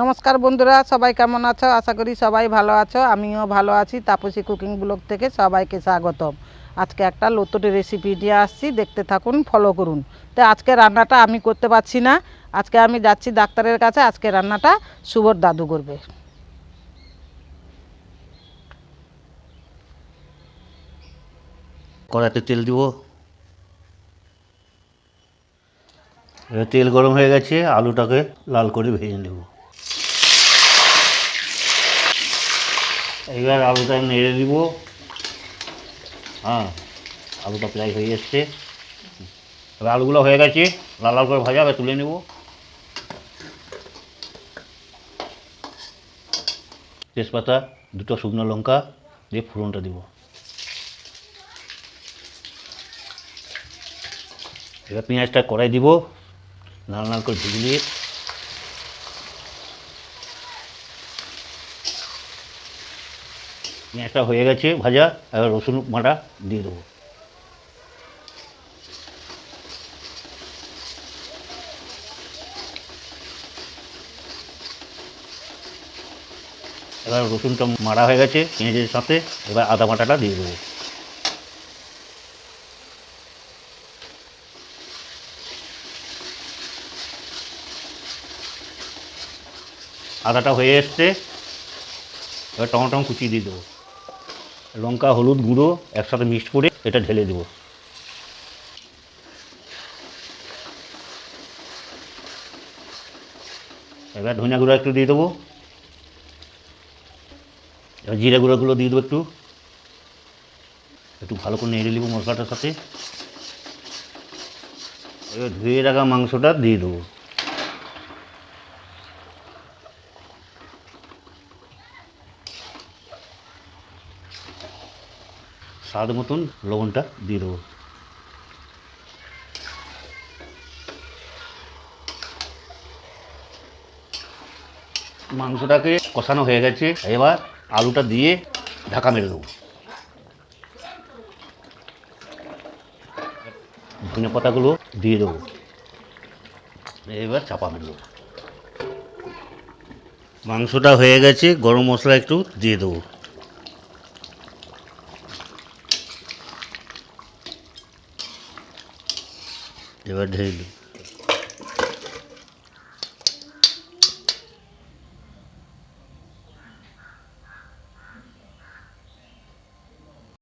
নমস্কার বন্ধুরা, সবাই কেমন আছো? আশা করি সবাই ভালো আছো। আমিও ভালো আছি। তাপসী কুকিং ব্লগ থেকে সবাইকে স্বাগতম। আজকে একটা লতটে রেসিপি নিয়ে আসছি। দেখতে থাকুন ফলো করুন। তো আজকে রান্নাটা আমি করতে পারছি না। আজকে আমি যাচ্ছি ডাক্তারের কাছে। আজকে রান্নাটা শুভর দাদু করবে। কড়াতে তেল দিব। তেল গরম হয়ে গেছে। আলুটাকে লাল করে ভেজে নেব। এবার আলুটা নেড়ে দিব। হ্যাঁ আলুটা প্রায় হয়ে এসছে। এবার আলুগুলো হয়ে গেছে, লাল লাল করে ভাজা, এবার তুলে নেব। তেজপাতা, দুটো শুকনো লঙ্কা দিয়ে ফোড়নটা দিব। এবার পেঁয়াজটা কড়াই দিব, লাল লাল করে ভেজে নিয়ে পেঁয়াজটা হয়ে গেছে ভাজা, এবার রসুন বাটা দিয়ে দেবো। এবার রসুনটা মারা হয়ে গেছে, পেঁয়াজের সাথে, এবার আদা বাটাটা দিয়ে দেবো। আদাটা হয়ে এসছে এবার টমেটো কুচি দিয়ে দেবো। লঙ্কা, হলুদ গুঁড়ো একসাথে মিক্সড করে এটা ঢেলে দেবো। এবার ধনিয়া গুঁড়ো একটু দিয়ে দেবো। এবার জিরে গুঁড়োগুলো দিয়ে দেবো একটু। একটু ভালো করে নেড়ে নেব মশলাটার সাথে। এবার ধুয়ে রাখা মাংসটা দিয়ে দেবো। স্বাদ মতন লবণটা দিয়ে দেবো। মাংসটাকে কষানো হয়ে গেছে, এবার আলুটা দিয়ে ঢাকা মেরে দেবো। ধনে পাতাগুলো দিয়ে দেবো। এবার চাপা মেরে দেবো। মাংসটা হয়ে গেছে, গরম মশলা একটু দিয়ে দেবো। এবার ঢেলে দিই